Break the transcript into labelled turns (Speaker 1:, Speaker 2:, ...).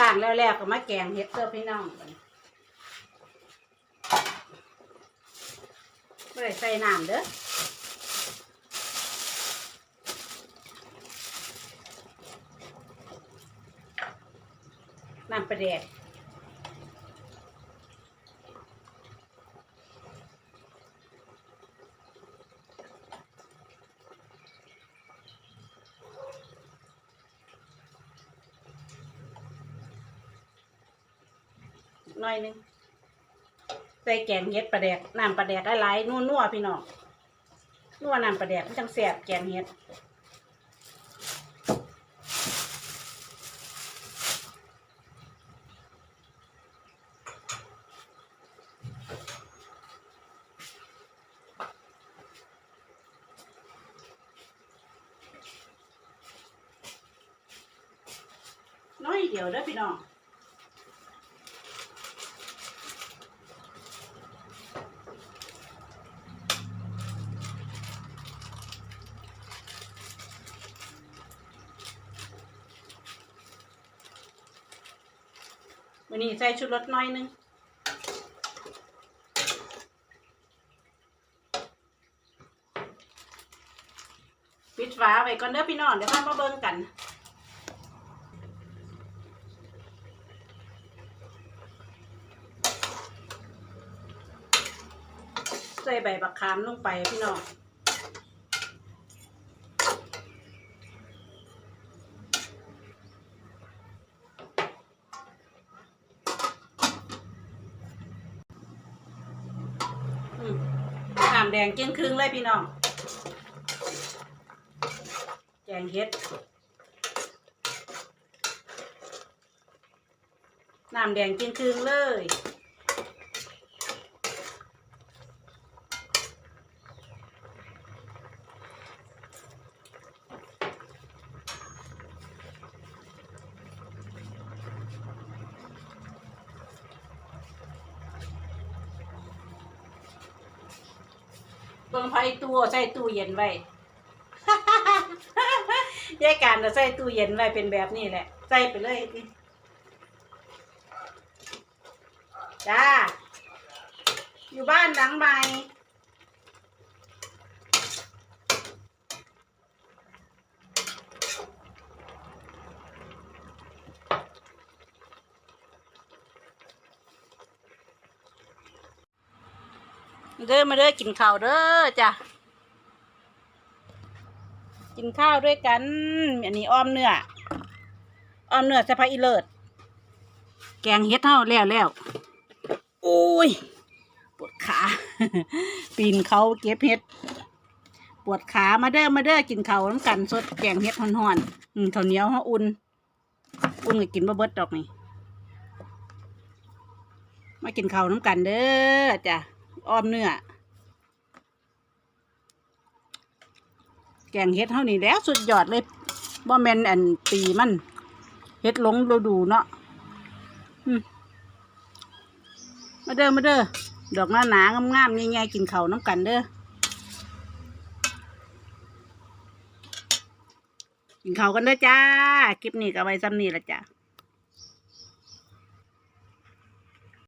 Speaker 1: ล้างแล้วแล้วก็มาแกงเฮ็ดเสื้อพี่น้องกันไม่ได้ใส่น้ำเด้อน้ำประเดก หน่อยหนึงใส่แกงเฮ็ดปลาแดกน้ำปลาแดกหลายๆนัวๆพี่น้องนัวน้ำปลาแดกมันจังแซ่บแกงเฮ็ดน้อยเดียวเด้อพี่น้อง วันนี้ใส่ชุดรสน้อยหนึงปิดฝาไว้ก่อนเด้อพี่น้องเดี๋ยวพามาเบิ่งกันใส่ใบบักขามลงไปพี่น้อง น้ำแดงเกี้ยงครึ่งเลยพี่น้อง แกงเห็ด น้ำแดงเกี้ยงครึ่งเลย เบิ่งไฟตู้ใส่ตู้เย็นไว้แยกการจะใส่ตู้เย็นไว้เป็นแบบนี้แหละ ใส่ไปเลยจ้า อยู่บ้านหลังใหม่ เด้อมาเด้อกินข้าวเด้อจ้ะกินข้าวด้วยกัน อันนี้อ้อมเนื้ออ้อมเนื้อสะพายอีเลิศแกงเฮ็ดเท่าแล้วแล้วโอ้ยปวดขา ปีนเขาเก็บเฮ็ด ปวดขามาเด้อมาเด้อกินข้าวน้ำกันสดแกงเฮ็ดห่อนๆอืมข้าวเหนียวเฮาอุ่นอุ่นก็กินบ่เบิดดอกนี่มากินข้าวน้ำกันเด้อจ้ะ อ้อมเนื้อ แกงเฮ็ดเท่านี้แล้วสุดยอดเลยบ่แมนอันปีมันเฮ็ดหลงฤดูเนาะมาเด้อมาเด้อดอกหน้าหนางามๆใหญ่ๆกินเขาน้ำกันเด้อกินเขากันเด้อจ้าคลิปนี้ก็ไว้ซ้ำนี้ละจ้า